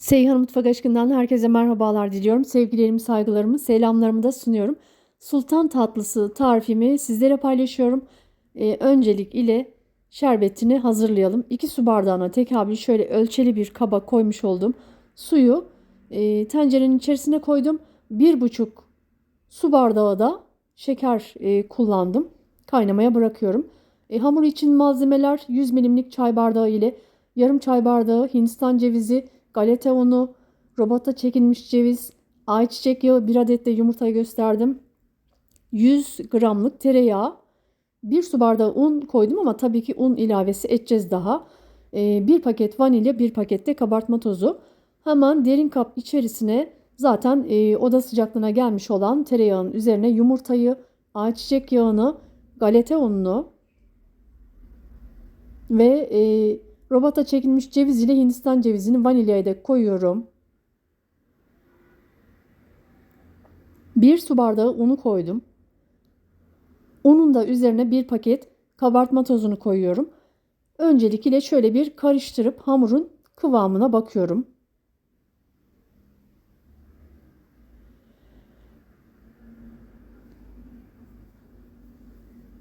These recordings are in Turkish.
Seyhan Mutfak Aşkı'ndan herkese merhabalar diliyorum. Sevgilerimi, saygılarımı, selamlarımı da sunuyorum. Sultan tatlısı tarifimi sizlere paylaşıyorum. Ee, öncelik ile şerbetini hazırlayalım. 2 su bardağına tekabül şöyle ölçeli bir kaba koymuş olduğum suyu e, tencerenin içerisine koydum. 1,5 su bardağı da şeker e, kullandım. Kaynamaya bırakıyorum. E, hamur için malzemeler 100 milimlik çay bardağı ile yarım çay bardağı Hindistan cevizi, galeta unu, robota çekilmiş ceviz, ayçiçek yağı, bir adet de yumurtayı gösterdim. 100 gramlık tereyağı, 1 su bardağı un koydum ama tabii ki un ilavesi edeceğiz daha. Ee, bir paket vanilya, bir paket de kabartma tozu. Hemen derin kap içerisine zaten e, oda sıcaklığına gelmiş olan tereyağının üzerine yumurtayı, ayçiçek yağını, galeta ununu ve e, robota çekilmiş ceviz ile Hindistan cevizini vanilyaya da koyuyorum. Bir su bardağı unu koydum. Unun da üzerine bir paket kabartma tozunu koyuyorum. Öncelikle şöyle bir karıştırıp hamurun kıvamına bakıyorum.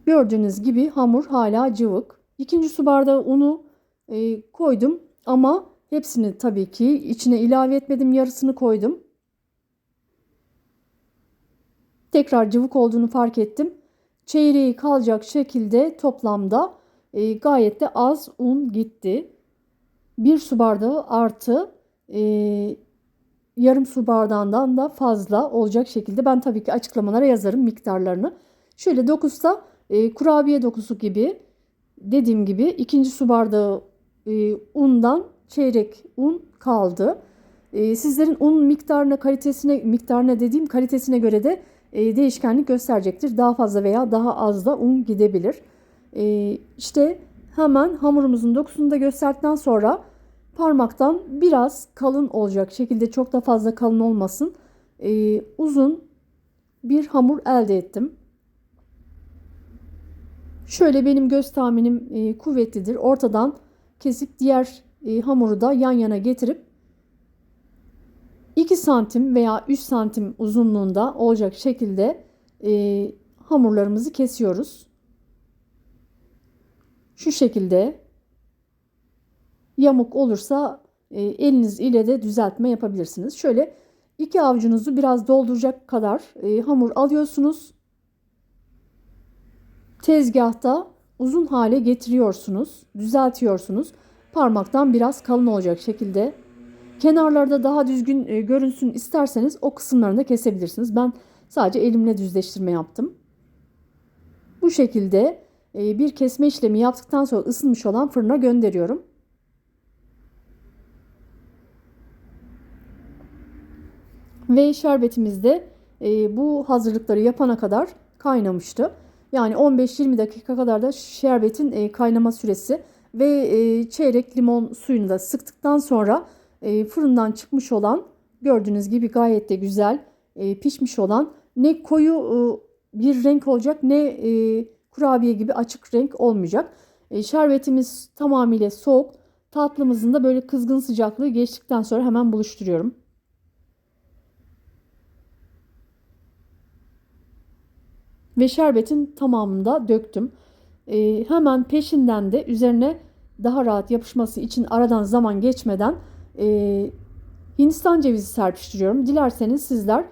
Gördüğünüz gibi hamur hala cıvık. İkinci su bardağı unu e, koydum ama hepsini tabii ki içine ilave etmedim. Yarısını koydum. Tekrar cıvık olduğunu fark ettim. Çeyreği kalacak şekilde toplamda e, gayet de az un gitti. Bir su bardağı artı e, yarım su bardağından da fazla olacak şekilde ben tabii ki açıklamalara yazarım miktarlarını. Şöyle dokusta e, kurabiye dokusu gibi dediğim gibi ikinci su bardağı e, undan çeyrek un kaldı. E, sizlerin un miktarına kalitesine miktarına dediğim kalitesine göre de e, değişkenlik gösterecektir. Daha fazla veya daha az da un gidebilir. E, işte hemen hamurumuzun dokusunu da gösterdikten sonra parmaktan biraz kalın olacak şekilde çok da fazla kalın olmasın. E, uzun bir hamur elde ettim. Şöyle benim göz tahminim e, kuvvetlidir. Ortadan kesip diğer e, hamuru da yan yana getirip 2 santim veya 3 santim uzunluğunda olacak şekilde e, hamurlarımızı kesiyoruz. Şu şekilde yamuk olursa e, eliniz ile de düzeltme yapabilirsiniz. Şöyle iki avucunuzu biraz dolduracak kadar e, hamur alıyorsunuz. Tezgahta uzun hale getiriyorsunuz, düzeltiyorsunuz. Parmaktan biraz kalın olacak şekilde. Kenarlarda daha düzgün e, görünsün isterseniz o kısımlarını da kesebilirsiniz. Ben sadece elimle düzleştirme yaptım. Bu şekilde e, bir kesme işlemi yaptıktan sonra ısınmış olan fırına gönderiyorum. Ve şerbetimiz de e, bu hazırlıkları yapana kadar kaynamıştı. Yani 15-20 dakika kadar da şerbetin e, kaynama süresi ve e, çeyrek limon suyunu da sıktıktan sonra e, fırından çıkmış olan gördüğünüz gibi gayet de güzel pişmiş olan ne koyu bir renk olacak ne kurabiye gibi açık renk olmayacak. Şerbetimiz tamamıyla soğuk. Tatlımızın da böyle kızgın sıcaklığı geçtikten sonra hemen buluşturuyorum. Ve şerbetin tamamını da döktüm. E, hemen peşinden de üzerine daha rahat yapışması için aradan zaman geçmeden e, Hindistan cevizi serpiştiriyorum. Dilerseniz sizler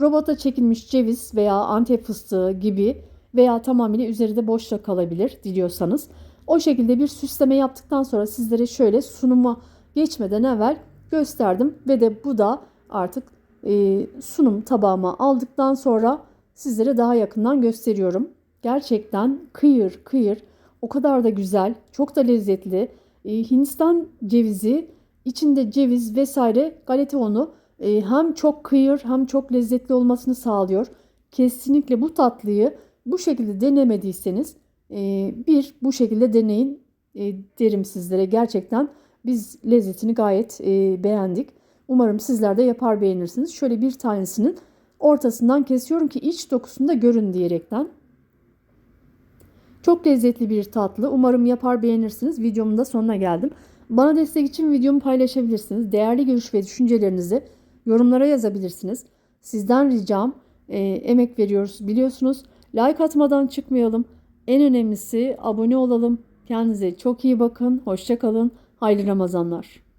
robota çekilmiş ceviz veya antep fıstığı gibi veya tamamıyla üzeri de boşta kalabilir diliyorsanız. O şekilde bir süsleme yaptıktan sonra sizlere şöyle sunuma geçmeden evvel gösterdim ve de bu da artık e, sunum tabağıma aldıktan sonra sizlere daha yakından gösteriyorum. Gerçekten kıyır kıyır o kadar da güzel, çok da lezzetli. E, Hindistan cevizi, içinde ceviz vesaire galeta unu e, hem çok kıyır hem çok lezzetli olmasını sağlıyor. Kesinlikle bu tatlıyı bu şekilde denemediyseniz e, bir bu şekilde deneyin e, derim sizlere. Gerçekten biz lezzetini gayet e, beğendik. Umarım sizler de yapar beğenirsiniz. Şöyle bir tanesinin ortasından kesiyorum ki iç dokusunda görün diyerekten. Çok lezzetli bir tatlı. Umarım yapar beğenirsiniz. Videomun da sonuna geldim. Bana destek için videomu paylaşabilirsiniz. Değerli görüş ve düşüncelerinizi yorumlara yazabilirsiniz. Sizden ricam e, emek veriyoruz biliyorsunuz. Like atmadan çıkmayalım. En önemlisi abone olalım. Kendinize çok iyi bakın. Hoşça kalın. Hayırlı Ramazanlar.